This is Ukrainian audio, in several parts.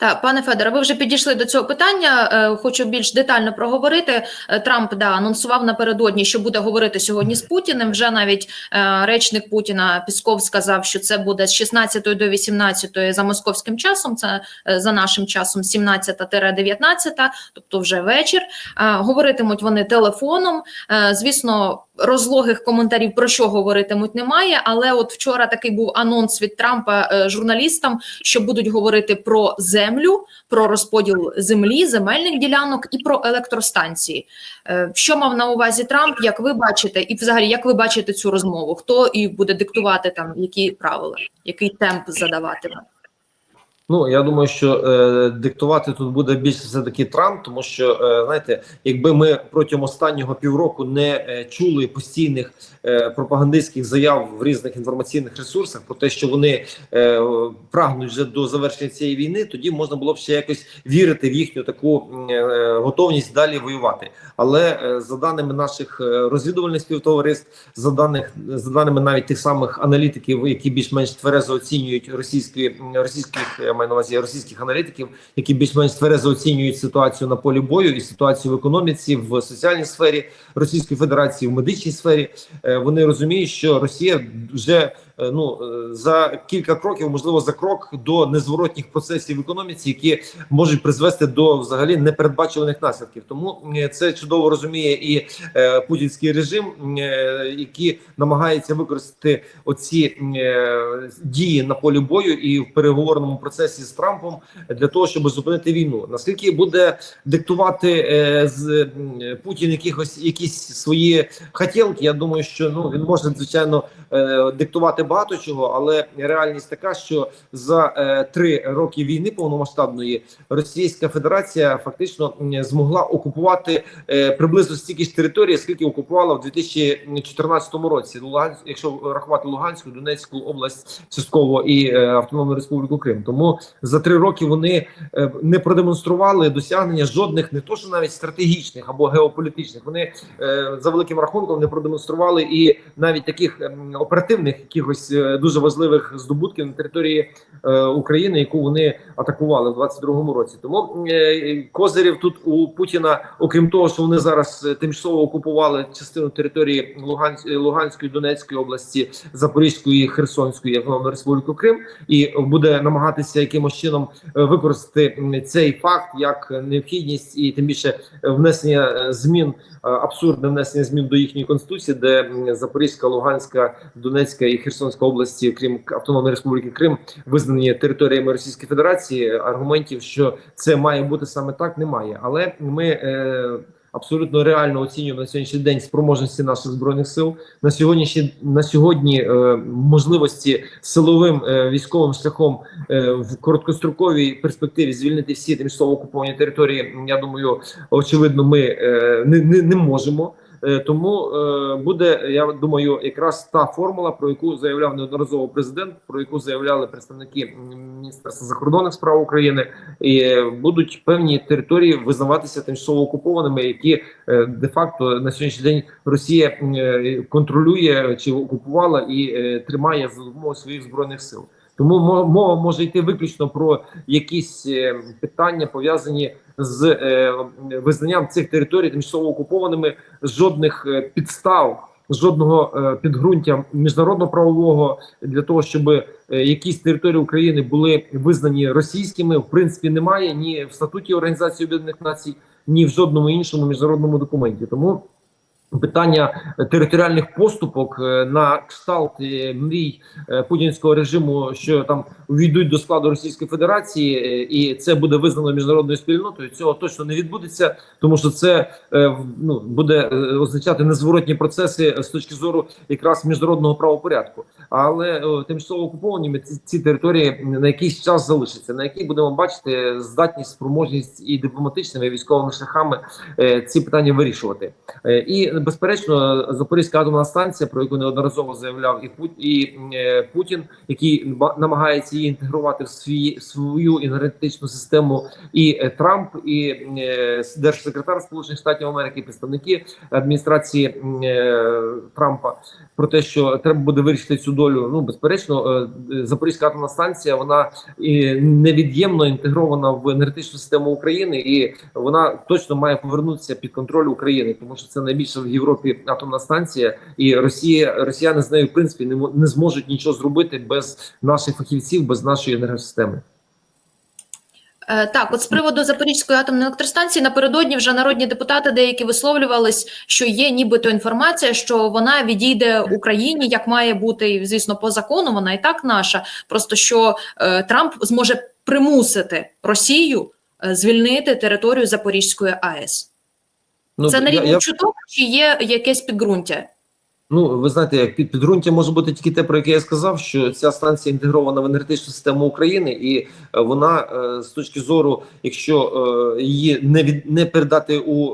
Так, пане Федоре, ви вже підійшли до цього питання. Е, Хочу більш детально проговорити. Е, Трамп да анонсував напередодні, що буде говорити сьогодні з Путіним. Вже навіть е, речник Путіна Пісков сказав, що це буде з 16 до 18 за московським часом. Це за нашим часом 17-19, тобто вже вечір. Говоритимуть вони телефоном. Звісно, розлогих коментарів про що говоритимуть немає. Але от вчора такий був анонс від Трампа е, журналістам, що будуть говорити про землю, про розподіл землі, земельних ділянок і про електростанції. Е, Що мав на увазі Трамп? Як ви бачите, і взагалі як ви бачите цю розмову? Хто і буде диктувати там які правила, який темп задаватиме? Ну я думаю, що е, диктувати тут буде більше все таки Трамп, тому що е, знаєте, якби ми протягом останнього півроку не е, чули постійних е, пропагандистських заяв в різних інформаційних ресурсах про те, що вони е, прагнуть вже до завершення цієї війни, тоді можна було б ще якось вірити в їхню таку е, готовність далі воювати. Але е, за даними наших е, розвідувальних співтовариств, за даних за даними навіть тих самих аналітиків, які більш-менш тверезо оцінюють російські російських я маю на увазі російських аналітиків, які більш-менш тверезо оцінюють ситуацію на полі бою і ситуацію в економіці, в соціальній сфері Російської Федерації, в медичній сфері. Е, Вони розуміють, що Росія вже ну е, за кілька кроків, можливо, за крок до незворотніх процесів в економіці, які можуть призвести до взагалі непередбачуваних наслідків. Тому е, це чудово розуміє і е, путінський режим, е, який намагається використати оці е, дії на полі бою і в переговорному процесі з Трампом для того, щоб зупинити війну. Наскільки буде диктувати е, з м, Путін якихось якісь свої хотілки? Я думаю, що ну він може звичайно е, диктувати багато чого, але реальність така, що за е, три роки війни повномасштабної Російська Федерація фактично змогла окупувати е, приблизно стільки ж території, скільки окупувала в 2014 році. Луганськ, якщо рахувати Луганську, Донецьку область частково і е, Автономну Республіку Крим. Тому за три роки вони е, не продемонстрували досягнення жодних, не то що навіть стратегічних або геополітичних. Вони е, за великим рахунком не продемонстрували і навіть таких ем, оперативних якихось е, дуже важливих здобутків на території е, України, яку вони атакували в 22-му році. Тому е, козирів тут у Путіна, окрім того, що вони зараз е, тимчасово окупували частину території Луганської, Луганської, Донецької області, Запорізької, Херсонської Автономної Республіки Крим, і буде намагатися якимось чином е, використати цей факт як необхідність і тим більше е, внесення е, змін, е, абсурдне внесення змін до їхньої конституції, де Запорізька, Луганська, Донецька і Херсонська області, крім Автономної Республіки Крим, визнані територіями Російської Федерації. Аргументів, що це має бути саме так, немає. Але ми е, абсолютно реально оцінюємо на сьогоднішній день спроможності наших збройних сил на сьогоднішній на сьогодні е, можливості силовим е, військовим шляхом е, в короткостроковій перспективі звільнити всі тимчасово окуповані території. Я думаю, очевидно, ми е, не, не, не можемо. Е, Тому е, буде, я думаю, якраз та формула, про яку заявляв неодноразово президент, про яку заявляли представники Міністерства закордонних справ України, і е, будуть певні території визнаватися тимчасово окупованими, які е, де-факто на сьогоднішній день Росія контролює чи окупувала і тримає за допомогою своїх збройних сил. Тому мо- мова може йти виключно про якісь е, питання пов'язані з е, визнанням цих територій тимчасово окупованими. Жодних е, підстав, жодного підґрунтя міжнародно-правового для того, щоб якісь території України були визнані російськими, в принципі, немає ні в статуті Організації Об'єднаних Націй, ні в жодному іншому міжнародному документі. Тому Питання територіальних поступок е, на кшталт е, мрій е, путінського режиму, що там увійдуть до складу Російської Федерації, і це буде визнано міжнародною спільнотою. Цього точно не відбудеться, тому що це ну буде означати незворотні процеси з точки зору якраз міжнародного правопорядку. Але тимчасово окупованими ці, території на якийсь час залишаться, на якій будемо бачити здатність, спроможність і дипломатичними військовими шляхами ці питання вирішувати. І безперечно, Запорізька атомна станція, про яку неодноразово заявляв і Пут і е, Путін, який намагається її інтегрувати в свій свою енергетичну систему, і е, Трамп, і е, держсекретар Сполучених Штатів Америки, представники адміністрації Трампа про те, що треба буде вирішити цю долю. Ну безперечно, Запорізька атомна станція вона невід'ємно інтегрована в енергетичну систему України, і вона точно має повернутися під контроль України, тому що це найбільша в Європі атомна станція, і Росія Росіяни з нею в принципі не, не зможуть нічого зробити без наших фахівців, без нашої енергосистеми. Е, Так, от з приводу Запорізької атомної електростанції напередодні вже народні депутати деякі висловлювались, що є нібито інформація, що вона відійде Україні, як має бути, і звісно, по закону вона і так наша. Просто що е, Трамп зможе примусити Росію е, звільнити територію Запорізької АЕС. Ну Це на я- рівні я- чуток чи є якесь підґрунтя? Ну, ви знаєте, як під підґрунтя може бути тільки те, про яке я сказав, що ця станція інтегрована в енергетичну систему України, і е, вона е, з точки зору, якщо е, її не від не передати у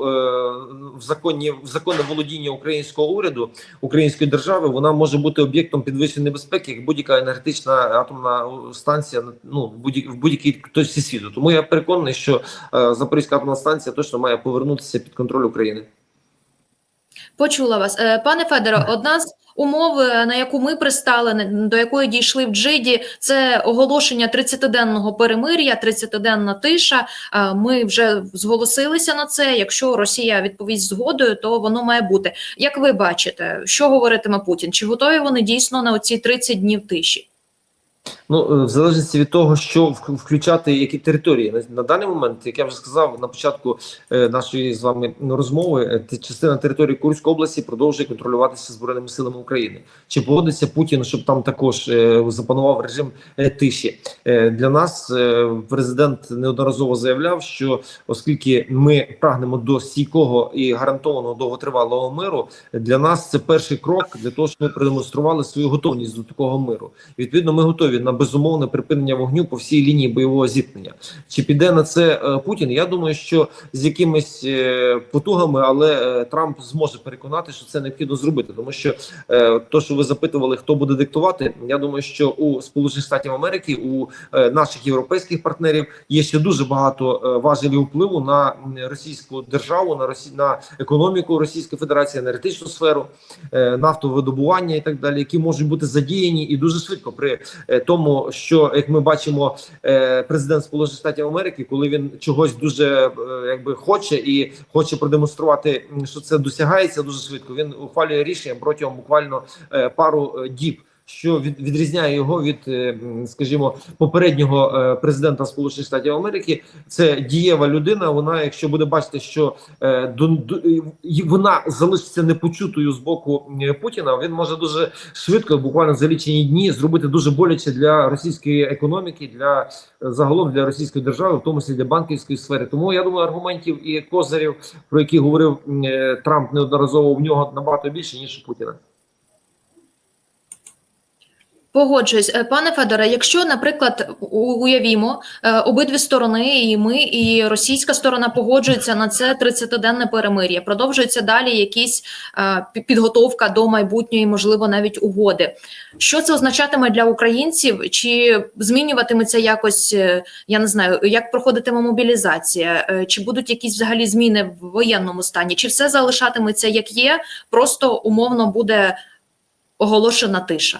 в законні в законне володіння українського уряду української держави, вона може бути об'єктом підвищеної небезпеки, як будь-яка енергетична атомна станція ну будь в будь-якій точці світу. Тому я переконаний, що Запорізька атомна станція точно має повернутися під контроль України. Почула вас, Е, пане Федоре. Одна з умов, е, на яку ми пристали, до якої дійшли в Джиді, це оголошення 30-денного перемир'я, 30-денна тиша. Е, Ми вже зголосилися на це. Якщо Росія відповість згодою, то воно має бути. Як ви бачите, що говоритиме Путін? Чи готові вони дійсно на оці 30 днів тиші? Ну, е, в залежності від того, що включати які території на, даний момент, як я вже сказав на початку е, нашої з вами ну, розмови, е, частина території Курської області продовжує контролюватися збройними силами України. Чи погодиться Путін, щоб там також запанував режим тиші? Для нас президент неодноразово заявляв, що оскільки ми прагнемо до стійкого і гарантованого довготривалого миру, для нас це перший крок для того, щоб ми продемонстрували свою готовність до такого миру. Відповідно, ми готові на безумовне припинення вогню по всій лінії бойового зіткнення. Чи піде на це е, Путін? Я думаю, що з якимись е, потугами, але е, Трамп зможе переконати, що це необхідно зробити, тому що то, що ви запитували, хто буде диктувати, я думаю, що у Сполучених Штатів Америки, у наших європейських партнерів є ще дуже багато важелів впливу на російську державу, на Росі... на економіку Російської Федерації, енергетичну сферу, нафтовидобування і так далі, які можуть бути задіяні і дуже швидко при е, тому, що як ми бачимо, е, президент Сполучених Штатів Америки, коли він чогось дуже е, якби хоче і хоче продемонструвати, що це досягається дуже швидко. Він ухвалює рішення протягом буквально е, пару діб. Що від, відрізняє його від, е, скажімо, попереднього е, президента Сполучених Штатів Америки, це дієва людина. Вона, якщо буде бачити, що е, вона залишиться непочутою з боку Путіна, він може дуже швидко, буквально за лічені дні, зробити дуже боляче для російської економіки, для загалом для російської держави, в тому числі для банківської сфери. Тому я думаю, аргументів і козирів, про які говорив Трамп неодноразово в нього набагато більше ніж у Путіна. Погоджуюсь, Е, пане Федоре. Якщо, наприклад, уявімо, е, обидві сторони, і ми, і російська сторона погоджуються на це 30-денне перемир'я, продовжується далі якісь е, підготовка до майбутньої, можливо, навіть угоди. Що це означатиме для українців? Чи змінюватиметься якось? Я не знаю, як проходитиме мобілізація, чи будуть якісь взагалі зміни в воєнному стані, чи все залишатиметься як є, просто умовно буде оголошена тиша.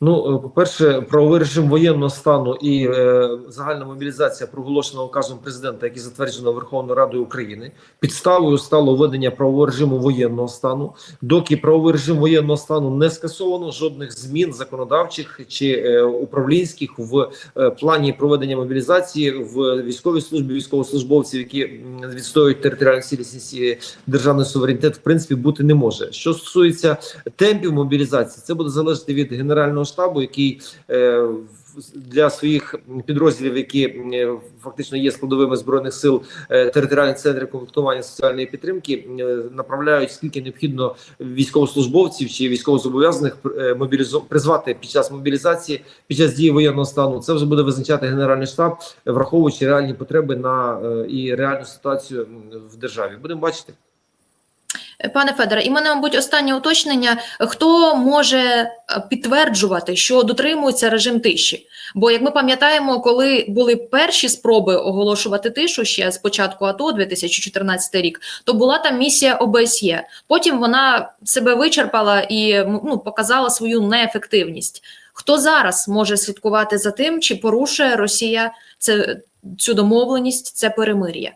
Ну, е, по-перше, правовий режим воєнного стану і е, загальна мобілізація проголошена указом президента, який затверджено Верховною Радою України. Підставою стало введення правового режиму воєнного стану. Доки правовий режим воєнного стану не скасовано, жодних змін законодавчих чи е, управлінських в е, плані проведення мобілізації в військовій службі військовослужбовців, які відстоюють територіальну цілісність державний суверенітет, в принципі, бути не може. Що стосується темпів мобілізації, це буде залежати від генерального штабу, який е, для своїх підрозділів, які е, фактично є складовими збройних сил е, територіальних центрів комплектування соціальної підтримки, направляють скільки необхідно військовослужбовців чи військовозобов'язаних мобілізу призвати під час мобілізації, під час дії воєнного стану. Це вже буде визначати генеральний штаб, враховуючи реальні потреби на і реальну ситуацію в державі. Будемо бачити. Пане Федоре, і мене, мабуть, останнє уточнення. Хто може е, підтверджувати, що дотримується режим тиші? Бо, як ми пам'ятаємо, коли були перші спроби оголошувати тишу ще з початку АТО 2014 рік, то була там місія ОБСЄ. Потім вона себе вичерпала і ну, показала свою неефективність. Хто зараз може слідкувати за тим, чи порушує Росія це, цю домовленість, це перемир'я?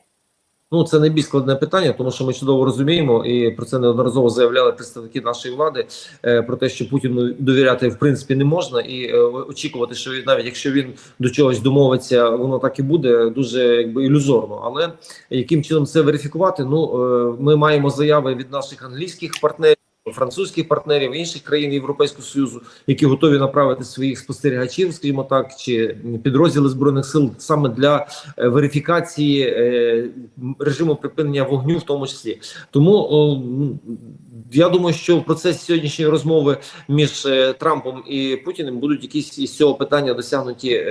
Ну, це найбільш складне питання, тому що ми чудово розуміємо, і про це неодноразово заявляли представники нашої влади е, про те, що Путіну довіряти в принципі не можна, і е, очікувати, що навіть якщо він до чогось домовиться, воно так і буде дуже якби ілюзорно. Але яким чином це верифікувати? Ну е, ми маємо заяви від наших англійських партнерів. Французьких партнерів інших країн Європейського союзу, які готові направити своїх спостерігачів, скажімо так, чи підрозділи збройних сил саме для е, верифікації е, режиму припинення вогню, в тому числі. Тому я думаю, що в процесі сьогоднішньої розмови між е, Трампом і Путіним будуть якісь із цього питання досягнуті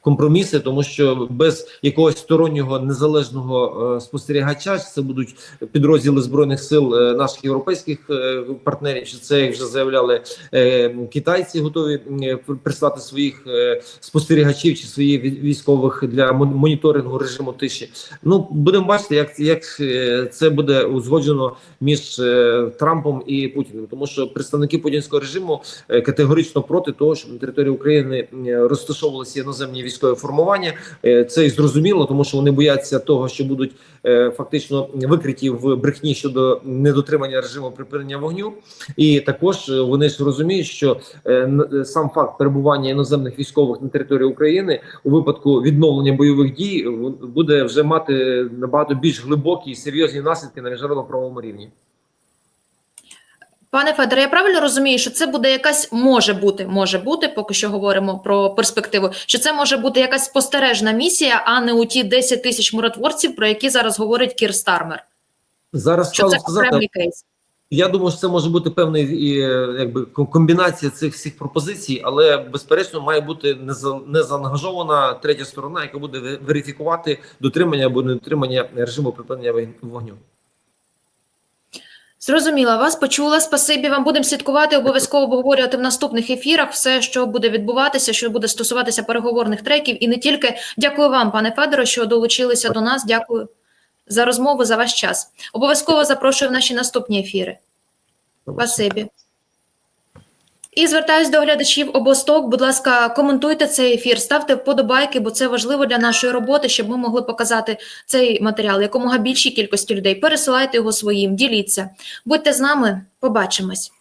компроміси, тому що без якогось стороннього незалежного спостерігача, це будуть підрозділи збройних сил наших європейських партнерів, чи це як вже заявляли е, китайці, готові е, прислати своїх е, спостерігачів чи своїх вій- військових для моніторингу режиму тиші. Ну будемо бачити, як, як е, це буде узгоджено між е, Трампом і Путіним, тому що представники путінського режиму е, категорично проти того, щоб на території України е, розташовувалися іноземні військові формування. Е, Це і зрозуміло, тому що вони бояться того, що будуть е, фактично викриті в брехні щодо недотримання режиму припинення вогню. І також е, вони ж розуміють, що е, сам факт перебування іноземних військових на території України у випадку відновлення бойових дій е, буде вже мати набагато більш глибокі і серйозні наслідки на міжнародно-правовому рівні. Пане Федоре, я правильно розумію, що це буде якась може бути, може бути, поки що говоримо про перспективу. Що це може бути якась спостережна місія, а не у ті 10 тисяч миротворців, про які зараз говорить Кір Стармер. Зараз Що це сказати. окремий кейс. Я думаю, що це може бути е, якби комбінація цих всіх пропозицій, але безперечно має бути неза- незаангажована третя сторона, яка буде верифікувати дотримання або недотримання режиму припинення вогню. Зрозуміла, вас почула. Спасибі. Вам будемо слідкувати, обов'язково обговорювати в наступних ефірах все, що буде відбуватися, що буде стосуватися переговорних треків, і не тільки. Дякую вам, пане Федоро, що долучилися до нас. Дякую за розмову, за ваш час. Обов'язково запрошую в наші наступні ефіри. Спасибі. І звертаюсь до глядачів обосток. Будь ласка, коментуйте цей ефір, ставте вподобайки, бо це важливо для нашої роботи, щоб ми могли показати цей матеріал якомога більшій кількості людей. Пересилайте його своїм, діліться. Будьте з нами, побачимось.